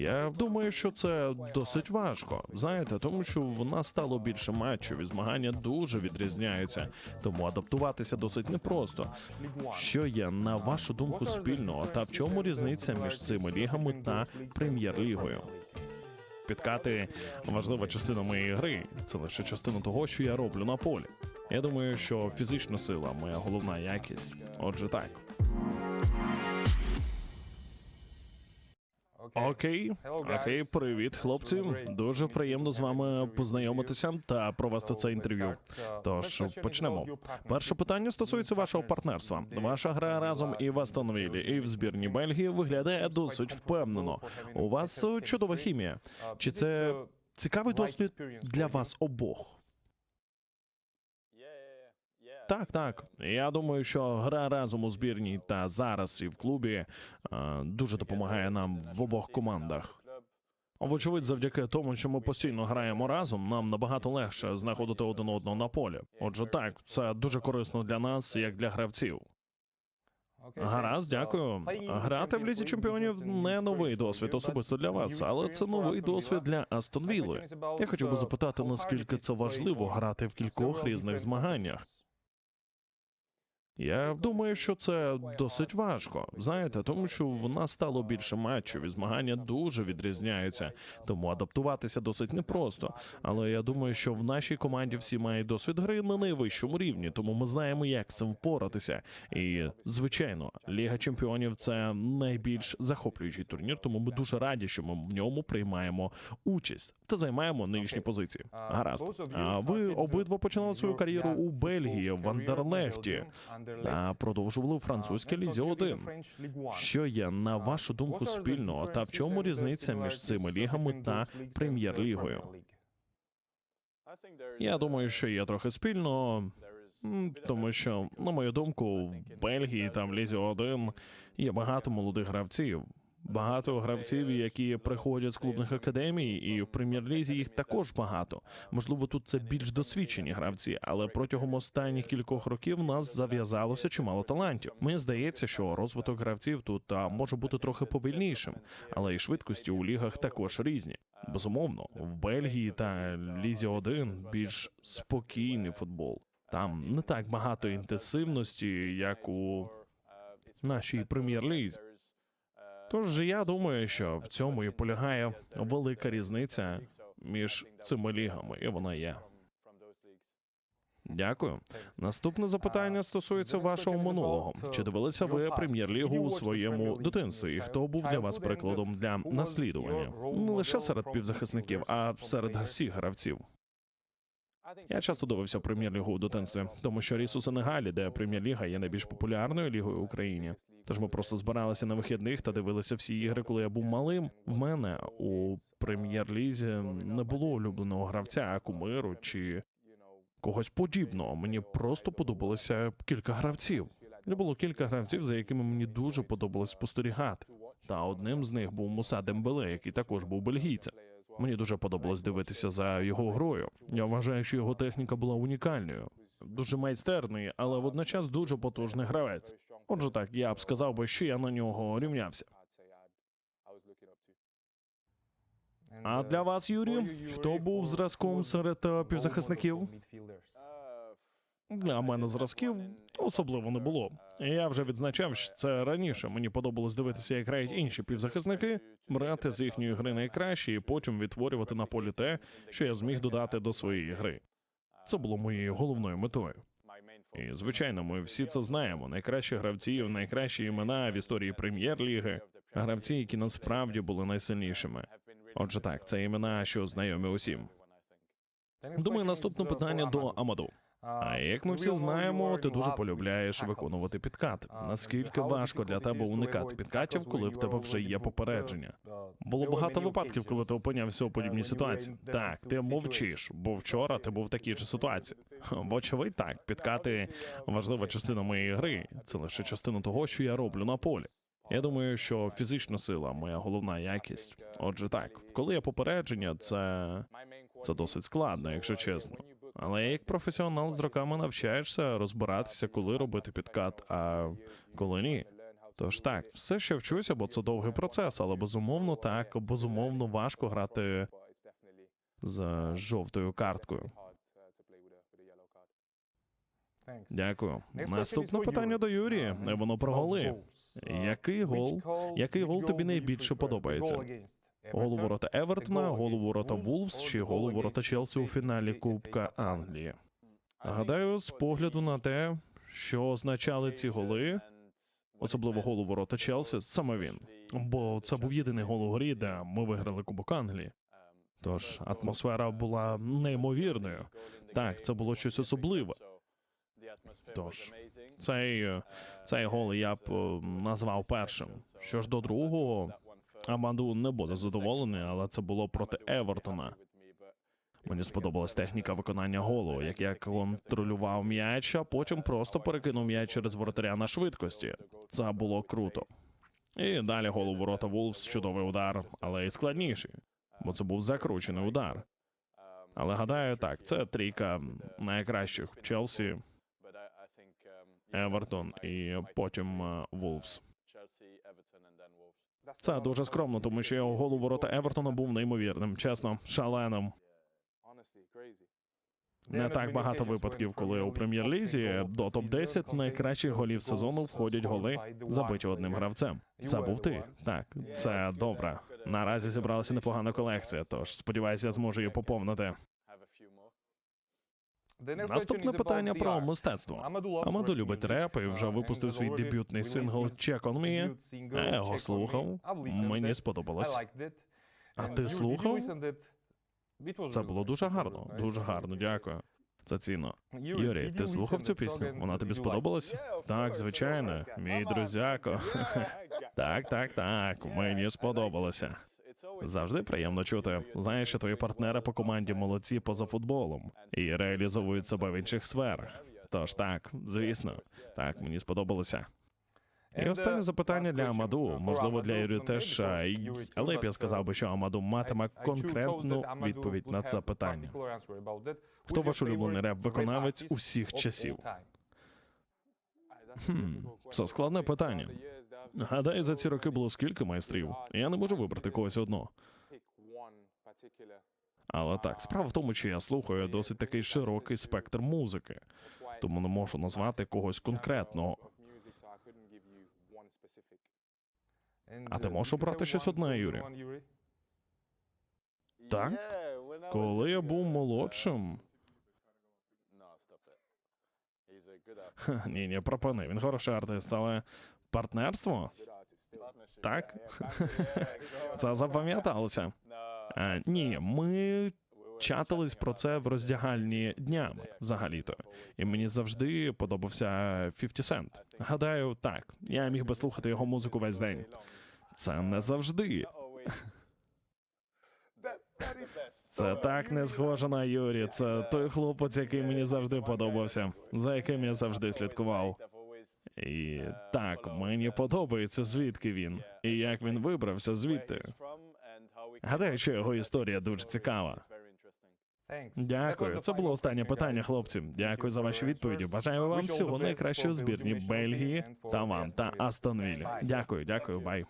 Я думаю, що це досить важко. Знаєте, тому що в нас стало більше матчів і змагання дуже відрізняються, тому адаптуватися досить непросто. Що є на вашу думку спільного, та в чому різниця між цими лігами та прем'єр-лігою? Підкати важлива частина моєї гри. Це лише частина того, що я роблю на полі. Я думаю, що фізична сила моя головна якість. Отже, так. Окей, окей, привіт, хлопці. Дуже приємно з вами познайомитися та провести це інтерв'ю. Тож почнемо. Перше питання стосується вашого партнерства. Ваша гра разом і в Астон Віллі, і в збірні Бельгії виглядає досить впевнено. У вас е, чудова хімія. Чи це цікавий досвід для вас обох? Так, так. Я думаю, що гра разом у збірній та зараз і в клубі е, дуже допомагає нам в обох командах. Вочевидь, завдяки тому, що ми постійно граємо разом, нам набагато легше знаходити один одного на полі. Отже, так, це дуже корисно для нас, як для гравців. Гаразд, дякую. Грати в лізі чемпіонів не новий досвід особисто для вас, але це новий досвід для Астон Вілли. Я хотів би запитати, наскільки це важливо грати в кількох різних змаганнях. Я думаю, що це досить важко. Знаєте, тому що в нас стало більше матчів і змагання дуже відрізняються, тому адаптуватися досить непросто. Але я думаю, що в нашій команді всі мають досвід гри на найвищому рівні, тому ми знаємо, як з цим впоратися. І звичайно, Ліга Чемпіонів це найбільш захоплюючий турнір, тому ми дуже раді, що ми в ньому приймаємо участь та займаємо нинішні позиції. Гаразд. А ви обидва починали свою кар'єру у Бельгії в Андерлехті та продовжували у французькій лізі 1. Що є на вашу думку спільного, та в чому різниця між цими лігами та прем'єр-лігою? Я думаю, що є трохи спільного, тому що, на мою думку, в Бельгії там в лізі 1 є багато молодих гравців. Багато гравців, які приходять з клубних академій, і в прем'єр-лізі їх також багато. Можливо, тут це більш досвідчені гравці, але протягом останніх кількох років в нас зав'язалося чимало талантів. Мені здається, що розвиток гравців тут може бути трохи повільнішим, але і швидкості у лігах також різні. Безумовно, в Бельгії та Лізі 1 більш спокійний футбол. Там не так багато інтенсивності, як у нашій прем'єр-лізі. Тож я думаю, що в цьому і полягає велика різниця між цими лігами, і вона є. Дякую. Наступне запитання стосується вашого минулого. Чи дивилися ви прем'єр-лігу у своєму дитинстві? І хто був для вас прикладом для наслідування? Не лише серед півзахисників, а серед всіх гравців. Я часто дивився прем'єр-лігу у дитинстві, тому що ріс Сенегалі, де прем'єр-ліга є найбільш популярною лігою в Україні. Тож ми просто збиралися на вихідних та дивилися всі ігри, коли я був малим. В мене у прем'єр-лізі не було улюбленого гравця, кумиру чи когось подібного. Мені просто подобалося кілька гравців. Не було кілька гравців, за якими мені дуже подобалось спостерігати. Та одним з них був Муса Дембеле, який також був бельгійцем. Мені дуже подобалось дивитися за його грою. Я вважаю, що його техніка була унікальною, дуже майстерний, але водночас дуже потужний гравець. Отже, так я б сказав би, що я на нього рівнявся. А для вас, Юрій, хто був зразком серед е, півзахисників? Для мене зразків особливо не було. Я вже відзначав, що це раніше. Мені подобалось дивитися, як грають інші півзахисники, брати з їхньої гри найкраще і потім відтворювати на полі те, що я зміг додати до своєї гри. Це було моєю головною метою. І звичайно, ми всі це знаємо. Найкращі гравців, найкращі імена в історії прем'єр-ліги, гравці, які насправді були найсильнішими. Отже, так, це імена, що знайомі усім. Думаю, наступне питання до Амаду. А як ми всі знаємо, ти дуже полюбляєш виконувати підкат. Наскільки важко для тебе уникати підкатів, коли в тебе вже є попередження? Було багато випадків, коли ти опинявся у подібній ситуації. Так, ти мовчиш, бо вчора ти був в такій же ситуації. Вочевидь, так, підкати важлива частина моєї гри. Це лише частина того, що я роблю на полі. Я думаю, що фізична сила моя головна якість. Отже, так, коли є попередження, це, це досить складно, якщо чесно. Але як професіонал з роками навчаєшся розбиратися, коли робити підкат, а коли ні. Тож так, все ще вчуся, бо це довгий процес, але безумовно так, безумовно важко грати з жовтою карткою. Дякую. Наступне питання до Юрія. Воно про голи. Який гол? Який гол тобі найбільше подобається? Гол у ворота Евертона, гол у ворота Вулфс чи гол у ворота Челсі у фіналі Кубка Англії? Гадаю, з погляду на те, що означали ці голи, особливо гол у ворота Челсі, саме він. Бо це був єдиний гол у грі, де ми виграли Кубок Англії. Тож атмосфера була неймовірною. Так, це було щось особливе. Тож, Цей, цей гол я б е, назвав першим. Що ж до другого, Амаду не буде задоволений, але це було проти Евертона. Мені сподобалась техніка виконання голу, як я контролював м'яч, а потім просто перекинув м'яч через воротаря на швидкості. Це було круто. І далі гол у ворота Вулфс, чудовий удар, але й складніший, бо це був закручений удар. Але гадаю, так, це трійка найкращих Челсі, Евертон і потім е, Вулфс. Це дуже скромно, тому що його гол у ворота Евертона був неймовірним, чесно, шаленим. Не так багато випадків, коли у прем'єр-лізі до топ 10 найкращих голів сезону входять голи, забиті одним гравцем. Це був ти. Так, це добре. Наразі зібралася непогана колекція, тож сподіваюся, я зможу її поповнити. Наступне питання про мистецтво. Амаду любить реп і вже випустив свій дебютний сингл «Check on Me». Я його слухав. Мені сподобалось. А ти слухав? Це було дуже гарно. Дуже гарно, дякую. Це цінно. Юрій, ти слухав цю пісню? Вона тобі сподобалась? Так, звичайно, мій друзяко. Так, так, так. Мені сподобалося. Завжди приємно чути. Знаєш, що твої партнери по команді молодці поза футболом і реалізовують себе в інших сферах. Тож так, звісно, так мені сподобалося. І останнє запитання для Амаду, можливо, для Юрію теж, але б я сказав би, що Амаду матиме конкретну відповідь на це питання. Хто ваш улюблений реп-виконавець усіх часів? Хм, це складне питання. Гадаю, за ці роки було скільки майстрів. Я не можу вибрати когось одного. Але так, справа в тому, що я слухаю досить такий широкий спектр музики, тому не можу назвати когось конкретного. А ти можеш обрати щось одне, Юрій? Так? Коли я був молодшим, ні, ні, пропони, він хороший артист, але партнерство Так? це запам'яталося. Ні, ми чатились про це в роздягальні днями взагалі-то. І мені завжди подобався 50 Cent. Гадаю, так, я міг би слухати його музику весь день. Це не завжди. Це так не схоже на Юрі. Це той хлопець, який мені завжди подобався, за яким я завжди слідкував. І так, мені подобається, звідки він, і як він вибрався звідти. Гадаю, що його історія дуже цікава. Дякую. Це було останнє питання, хлопці. Дякую за ваші відповіді. Бажаю вам всього найкращого збірні Бельгії та вам та Астонвіль. Дякую, дякую, бай.